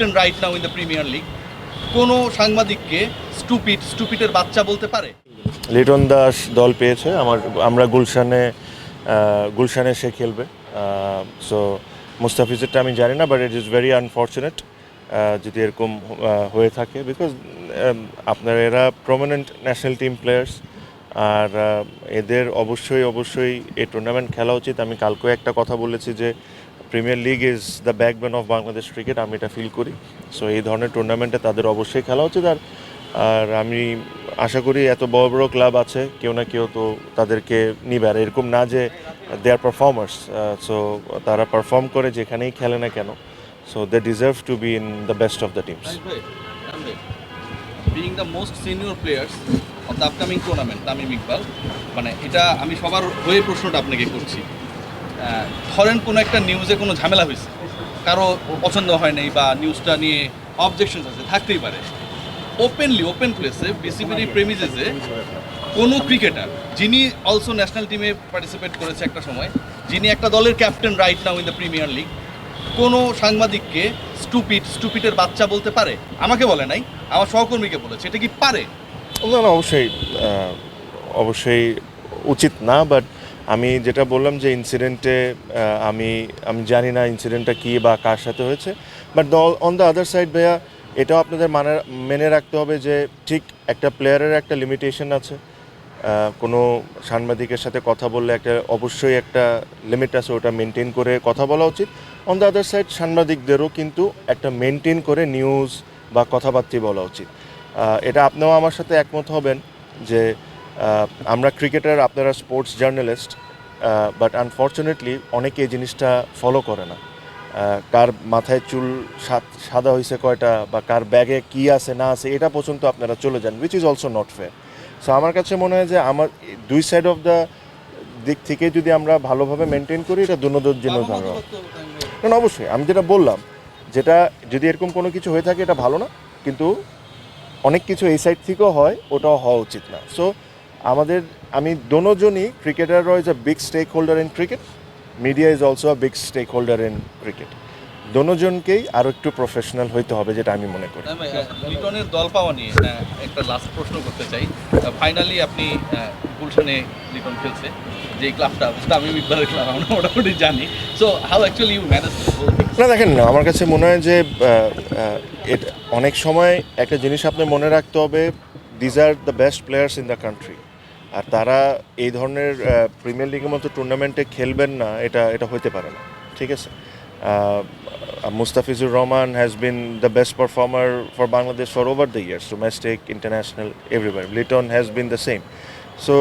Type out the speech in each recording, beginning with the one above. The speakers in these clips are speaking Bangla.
Right now in the premier league কোনো সাংবাদিককে স্টুপিড স্টুপিটের বাচ্চা বলতে পারে? লিটন দাস দল পেয়েছে, আমার, আমরা গুলশানে গুলশানে সে খেলবে। সো মুস্তাফিজেরটা আমি জানি না but it is very unfortunate যদি এরকম হয়ে থাকে বিকজ আপনার এরা প্রমিনেন্ট ন্যাশনাল টিম প্লেয়ার্স আর এদের অবশ্যই অবশ্যই এই টুর্নামেন্ট খেলা উচিত। আমি কালকেও একটা কথা বলেছি যে premier league is the backbone of Bangladesh cricket আমি এটা ফিল করি। সো এই ধরনের টুর্নামেন্টে তাদের অবশ্যই খেলা উচিত। আর আর আমি আশা করি এত বড় বড় ক্লাব আছে, কেউ না কেউ তো তাদেরকে নিবে। আর এরকম না যে দে আর পারফর্মার্স সো তারা পারফর্ম করে যেখানেই খেলে না কেন। So they deserve to be in the best of the teams being the most senior players of the upcoming tournament Tamim Iqbal মানে এটা আমি সবার হয়ে প্রশ্নটা আপনাকে করছি। ধরেন কোনো একটা নিউজে কোনো ঝামেলা হয়েছে। কারও পছন্দ হয় নাই বা নিউজটা নিয়ে অবজেকশন আছে থাকতেই পারে। ওপেনলি ওপেন প্লেসে বিসিবির প্রেমিজেসে কোনো ক্রিকেটার যিনি অলসো ন্যাশনাল টিমে পার্টিসিপেট করেছে একটা সময় যিনি একটা দলের captain right now in the premier league কোনো সাংবাদিককে স্টুপিড স্টুপিটের বাচ্চা বলতে পারে? আমাকে বলে নাই আমার সহকর্মীকে বলেছে এটা কি পারে? না না অবশ্যই অবশ্যই উচিত না বাট আমি যেটা বললাম যে ইনসিডেন্টে আমি আমি জানি না ইনসিডেন্টটা কী বা কার সাথে হয়েছে but on the other side ভাইয়া, এটাও আপনাদের মানে মেনে রাখতে হবে যে ঠিক একটা প্লেয়ারের একটা লিমিটেশন আছে। কোনো সাংবাদিকের সাথে কথা বললে একটা, অবশ্যই একটা লিমিট আছে, ওটা মেনটেন করে কথা বলা উচিত। অন দ্য আদার সাইড সাংবাদিকদেরও কিন্তু একটা মেনটেন করে নিউজ বা কথাবার্তা বলা উচিত। এটা আপনিও আমার সাথে একমত হবেন যে আমরা ক্রিকেটার আপনারা স্পোর্টস জার্নালিস্ট বাট আনফর্চুনেটলি অনেকে এই জিনিসটা ফলো করে না। কার মাথায় চুল সাদ- সাদা হয়েছে কয়টা বা কার ব্যাগে কি আছে না আছে এটা পর্যন্ত আপনারা চলে যান which is also not fair so আমার কাছে মনে হয় যে আমার দুই সাইড অফ দ্য দিক থেকে যদি আমরা ভালোভাবে মেনটেন করি এটা দুনোদের জন্য ভালো না, অবশ্যই আমি যেটা বললাম যেটা যদি এরকম কোনো কিছু হয়ে থাকে এটা ভালো না কিন্তু অনেক কিছু এই সাইড থেকেও হয় ওটাও হওয়া উচিত না। সো আমাদের আমি দোনোজনই ক্রিকেটাররা is a big stakeholder in cricket media is also a big stakeholder in cricket দোনোজনকেই আরও একটু প্রফেশনাল হইতে হবে যেটা আমি মনে করি। আমি, লিটনের দল পাওয়া নিয়ে একটা লাস্ট প্রশ্ন করতে চাই। ফাইনালি আপনি গুলশানে লিটন খেলছে যে ক্লাবটা তামিম ইকবালের ক্লাব আমরা মোটামুটি জানি। So how actually you manage না দেখেন না আমার কাছে মনে হয় যে অনেক সময় একটা জিনিস আপনি মনে রাখতে হবে these are the best players in the country আর তারা এই ধরনের প্রিমিয়ার লিগের মতো টুর্নামেন্টে খেলবেন না, এটা এটা হতে পারে না, ঠিক আছে? Mustafizur Rahman has been the best performer for Bangladesh for over the years domestic international এভরিবার Liton has been the same so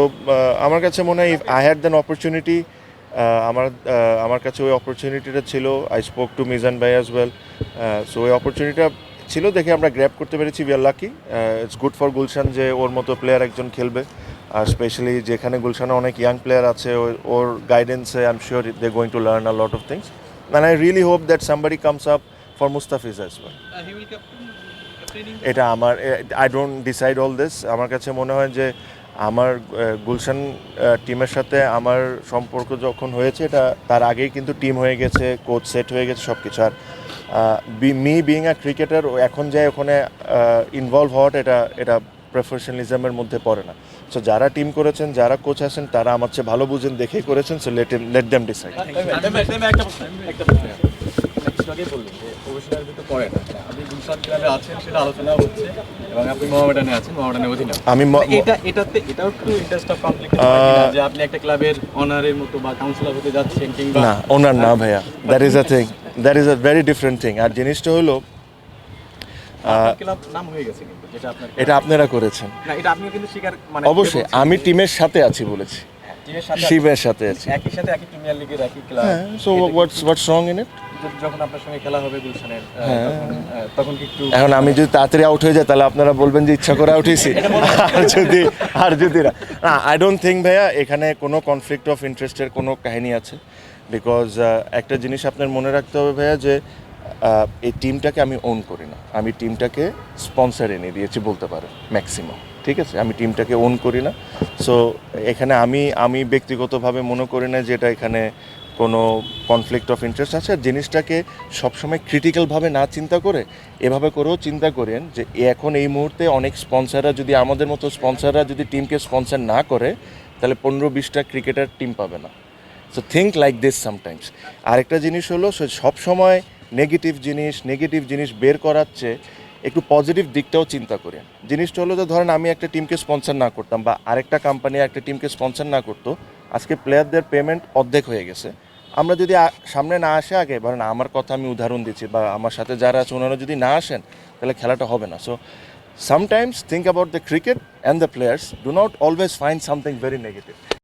আমার কাছে মনে হয় আই হ্যাড দ্যান অপরচুনিটি আমার আমার কাছে ওই অপরচুনিটিটা ছিল আই স্পোক টু মিজান ভাই অ্যাজ ওয়েল সো ওই অপরচুনিটিটা ছিল দেখে আমরা গ্র্যাপ করতে পেরেছি we are lucky it's good for Gulshan যে ওর মতো প্লেয়ার একজন খেলবে। আর স্পেশালি যেখানে গুলশানে অনেক ইয়াং প্লেয়ার আছে ওর- গাইডেন্সে I am sure they going to learn a lot of things and I really hope that somebody comes up for Mustafiz as well এটা আমার I don't decide all this আমার কাছে মনে হয় যে আমার গুলশান টিমের সাথে আমার সম্পর্ক যখন হয়েছে এটা তার আগেই কিন্তু টিম হয়ে গেছে কোচ সেট হয়ে গেছে সব কিছু আর মি বিং আ ক্রিকেটার এখন যাই ওখানে ইনভলভ হওয়াটা এটা এটা প্রফেশনালিজমের মধ্যে পড়ে না। সো যারা টিম করেছেন যারা কোচ আছেন তারা আমার চেয়ে ভালো বুঝেন দেখেই করেছেন so let let them decide বললেন যে প্রফেশনাল ভিতরে পড়ে না আপনি গুলশান ক্লাবে আছেন সেটা আলোচনা হচ্ছে এবং আপনি মোহামেডানে আছেন মোহামেডানের অধীনে আমি এটা এটাতে এটাও একটু ইন্টারেস্ট অফ কনফ্লিক্ট যে আপনি একটা ক্লাবের অনারের মতো বা কাউন্সিলর হতে যাচ্ছেন কিংবা না ওনার না ভাইয়া। That is a thing that is a very different thing আর জিনিসটা হলো ক্লাব নাম হয়ে গেছে কিন্তু যেটা আপনার এটা আপনারা করেছেন। মানে অবশ্যই আমি টিমের সাথে আছি বলেছি। শিবের সাথে আছি। একই সাথে একই প্রিমিয়ার লিগের একই ক্লাব। হ্যাঁ so what's what's wrong in it যখন আপনার সঙ্গে খেলা হবে গুলশানের হ্যাঁ। তখন কি একটু এখন আমি যদি তাড়াতাড়ি আউট হয়ে যাই তাহলে আপনারা বলবেন যে ইচ্ছা করে আউট হয়েছি। আর যদি আর যদি না। আই ডোন্ট থিঙ্ক ভাইয়া এখানে কোনো কনফ্লিক্ট অফ ইন্টারেস্টের কোনো কাহিনী আছে। বিকজ একটা জিনিস আপনার মনে রাখতে হবে ভাইয়া যে এই টিমটাকে আমি ওন করি না। আমি টিমটাকে স্পন্সার এনে দিয়েছি বলতে পারো ম্যাক্সিমাম ঠিক আছে? আমি টিমটাকে ওন করি না। সো এখানে আমি আমি ব্যক্তিগতভাবে মনে করি না যে এটা এখানে কোনো কনফ্লিক্ট অফ ইন্টারেস্ট আছে। আর জিনিসটাকে সবসময় ক্রিটিক্যালভাবে না চিন্তা করে, এভাবে করেও চিন্তা করেন যে এখন এই মুহূর্তে অনেক স্পন্সাররা যদি, আমাদের মতো স্পন্সাররা যদি টিমকে স্পন্সর না করে, তাহলে পনেরো বিশটা ক্রিকেটার টিম পাবে না। So think like this sometimes আরেকটা জিনিস হলো, সে সবসময় নেগেটিভ জিনিস নেগেটিভ জিনিস বের করাচ্ছে, একটু পজিটিভ দিকটাও চিন্তা করেন। জিনিসটা হলো যে, ধরেন আমি একটা টিমকে স্পন্সর না করতাম বা আরেকটা কোম্পানি একটা টিমকে স্পন্সর না করতো, আজকে প্লেয়ারদের পেমেন্ট অর্ধেক হয়ে গেছে। আমরা যদি সামনে না আসে আগে, ধরেন আমার কথা আমি উদাহরণ দিচ্ছি বা আমার সাথে যারা আছে ওনারা যদি না আসেন, তাহলে খেলাটা হবে না। So sometimes think about the cricket and the players do not always find something very negative